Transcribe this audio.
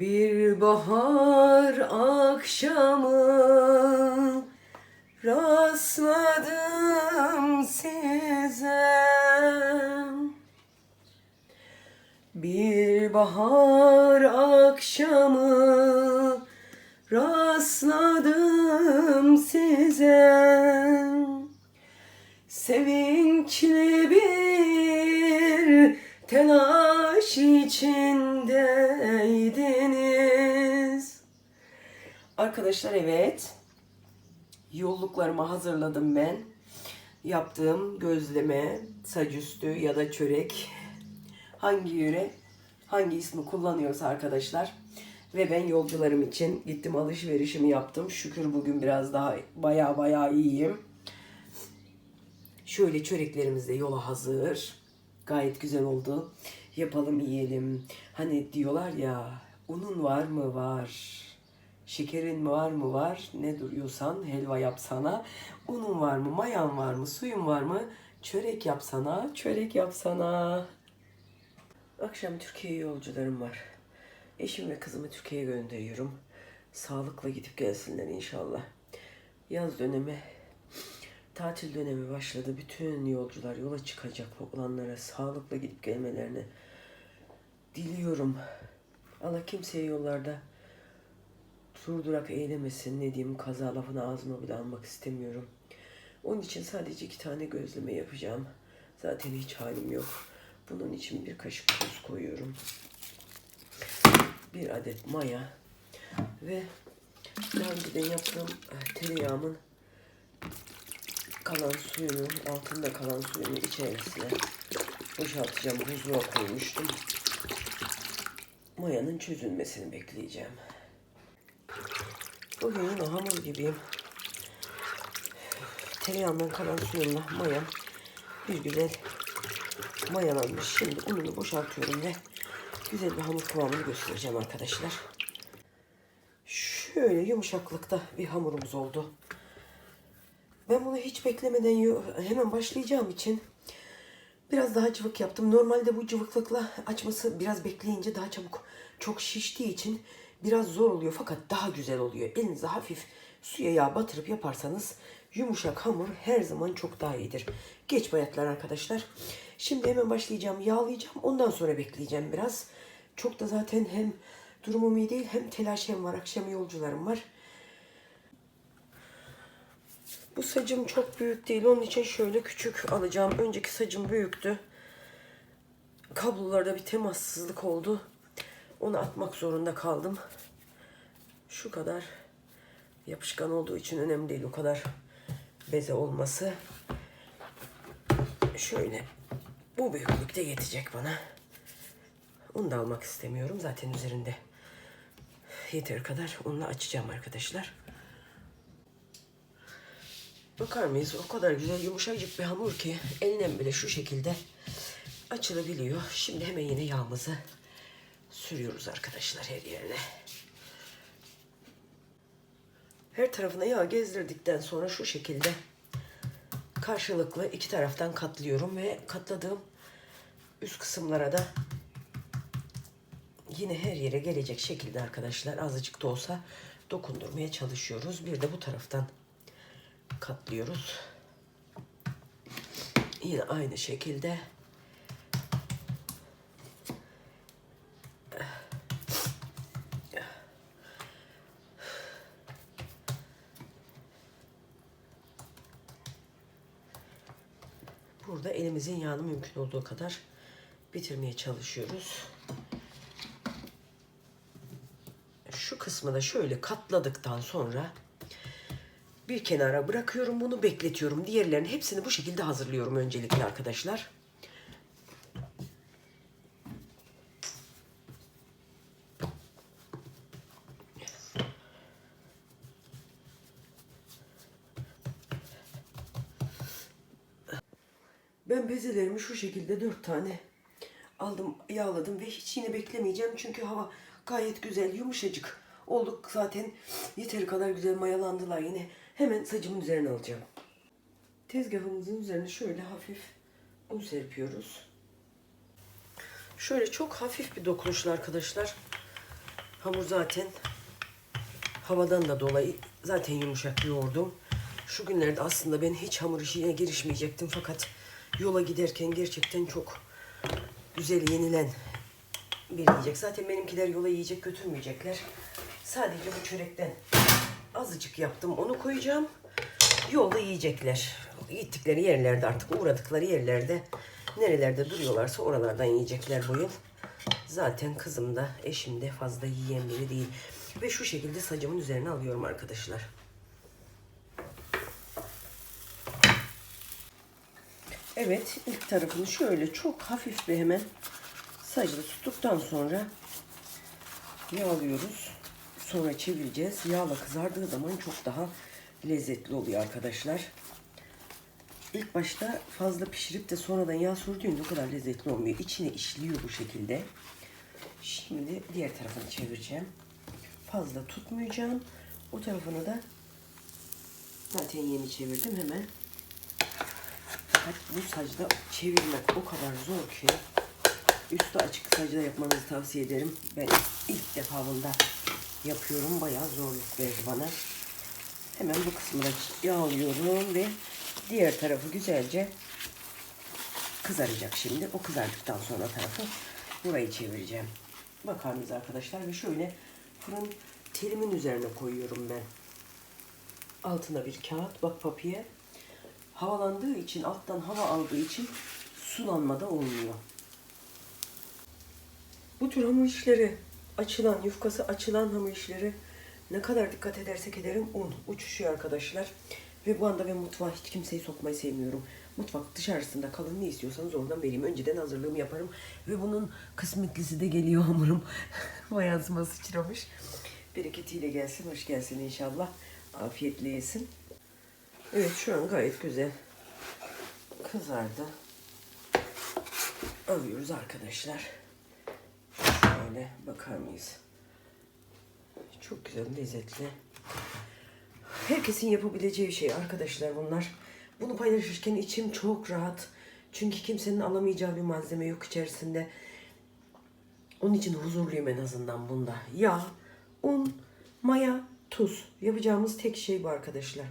Bir bahar akşamı rastladım size. Bir bahar akşamı rastladım size. Sevinçli bir telaş içindeydiniz. Arkadaşlar evet. Yolluklarımı hazırladım ben. Yaptığım gözleme, sacüstü ya da çörek. Hangi yöre, hangi ismi kullanıyorsa arkadaşlar. Ve ben yolcularım için gittim alışverişimi yaptım. Şükür bugün biraz daha baya baya iyiyim. Şöyle çöreklerimiz de yola hazır. Gayet güzel oldu. Yapalım yiyelim. Hani diyorlar ya unun var mı var. Şekerin var mı var. Ne duruyorsan helva yapsana. Unun var mı mayan var mı suyun var mı. Çörek yapsana çörek yapsana. Akşam Türkiye yolcularım var. Eşim ve kızımı Türkiye'ye gönderiyorum. Sağlıkla gidip gelsinler inşallah. Yaz dönemi Tatil dönemi başladı. Bütün yolcular yola çıkacak olanlara sağlıkla gidip gelmelerini diliyorum. Allah kimseye yollarda durdurak eylemesin. Ne diyeyim kaza lafını ağzıma bile almak istemiyorum. Onun için sadece iki tane gözleme yapacağım. Zaten hiç halim yok. Bunun için bir kaşık tuz koyuyorum. Bir adet maya ve daha önceden yaptığım tereyağımın kalan suyunu, altında kalan suyunu içerisine boşaltacağım. Buzluğa koymuştum. Mayanın çözülmesini bekleyeceğim. Bugün yine hamur gibiyim. Tereyağından kalan suyumla mayam bir güzel mayalanmış. Şimdi ununu boşaltıyorum ve güzel bir hamur kıvamını göstereceğim arkadaşlar. Şöyle yumuşaklıkta bir hamurumuz oldu. Ben bunu hiç beklemeden hemen başlayacağım için biraz daha cıvık yaptım. Normalde bu cıvıklıkla açması biraz bekleyince daha çabuk çok şiştiği için biraz zor oluyor fakat daha güzel oluyor. Elinize hafif suya yağ batırıp yaparsanız yumuşak hamur her zaman çok daha iyidir. Geç bayatlar arkadaşlar. Şimdi hemen başlayacağım. Yağlayacağım. Ondan sonra bekleyeceğim biraz. Çok da zaten hem durumum iyi değil hem telaşem var. Akşam yolcularım var. Bu sacım çok büyük değil. Onun için şöyle küçük alacağım. Önceki sacım büyüktü. Kablolarda bir temassızlık oldu. Onu atmak zorunda kaldım. Şu kadar yapışkan olduğu için önemli değil. O kadar beze olması. Şöyle bu büyüklükte yetecek bana. Onu da almak istemiyorum. Zaten üzerinde yeter kadar. Onunla açacağım arkadaşlar. Bakar mıyız? O kadar güzel yumuşacık bir hamur ki elinden bile şu şekilde açılabiliyor. Şimdi hemen yine yağımızı sürüyoruz arkadaşlar her yerine. Her tarafına yağ gezdirdikten sonra şu şekilde karşılıklı iki taraftan katlıyorum ve katladığım üst kısımlara da yine her yere gelecek şekilde arkadaşlar azıcık da olsa dokundurmaya çalışıyoruz. Bir de bu taraftan katlıyoruz. Yine aynı şekilde burada elimizin yağını mümkün olduğu kadar bitirmeye çalışıyoruz. Şu kısmı da şöyle katladıktan sonra bir kenara bırakıyorum bunu bekletiyorum. Diğerlerinin hepsini bu şekilde hazırlıyorum öncelikle arkadaşlar. Ben bezelerimi şu şekilde dört tane aldım, yağladım ve hiç yine beklemeyeceğim. Çünkü hava gayet güzel, yumuşacık olduk zaten. Yeteri kadar güzel mayalandılar yine. Hemen sacımın üzerine alacağım. Tezgahımızın üzerine şöyle hafif un serpiyoruz. Şöyle çok hafif bir dokunuşla arkadaşlar. Hamur zaten havadan da dolayı zaten yumuşak yoğurdum. Şu günlerde aslında ben hiç hamur işine girişmeyecektim fakat yola giderken gerçekten çok güzel yenilen bir yiyecek. Zaten benimkiler yola yiyecek götürmeyecekler. Sadece bu çörekten azıcık yaptım. Onu koyacağım. Yolda yiyecekler. Gittikleri yerlerde artık uğradıkları yerlerde nerelerde duruyorlarsa oralardan yiyecekler bu yıl. Zaten kızım da eşim de fazla yiyen biri değil. Ve şu şekilde sacımın üzerine alıyorum arkadaşlar. Evet ilk tarafını şöyle çok hafif bir hemen sacda tuttuktan sonra yağlıyoruz. Sonra çevireceğiz. Yağla kızardığı zaman çok daha lezzetli oluyor arkadaşlar. İlk başta fazla pişirip de sonradan yağ sürdüğünde o kadar lezzetli olmuyor. İçine işliyor bu şekilde. Şimdi diğer tarafını çevireceğim. Fazla tutmayacağım. O tarafını da zaten yeni çevirdim hemen. Fakat bu sacda çevirmek o kadar zor ki üstü açık sacda yapmanızı tavsiye ederim. Ben ilk defa bunda yapıyorum. Bayağı zorluk verdi bana. Hemen bu kısmını yağlıyorum ve diğer tarafı güzelce kızaracak şimdi. O kızardıktan sonra tarafı burayı çevireceğim. Bakar mısınız arkadaşlar? Ve şöyle fırın telimin üzerine koyuyorum ben. Altına bir kağıt, bak papiye. Havalandığı için, alttan hava aldığı için sulanmada olmuyor. Bu tür hamur işleri, açılan, yufkası açılan hamur işleri ne kadar dikkat edersek ederim un uçuşuyor arkadaşlar. Ve bu anda ben mutfağa hiç kimseyi sokmayı sevmiyorum. Mutfak dışarısında kalın ne istiyorsanız oradan vereyim. Önceden hazırlığımı yaparım. Ve bunun kısmetlisi de geliyor hamurum. Bayansıma sıçramış. Bereketiyle gelsin, hoş gelsin inşallah. Afiyetle yesin. Evet şu an gayet güzel kızardı. Alıyoruz arkadaşlar. Şöyle bakar mıyız? Çok güzel, lezzetli. Herkesin yapabileceği şey arkadaşlar bunlar. Bunu paylaşırken içim çok rahat. Çünkü kimsenin alamayacağı bir malzeme yok içerisinde. Onun için huzurluyum en azından bunda. Yağ, un, maya, tuz. Yapacağımız tek şey bu arkadaşlar.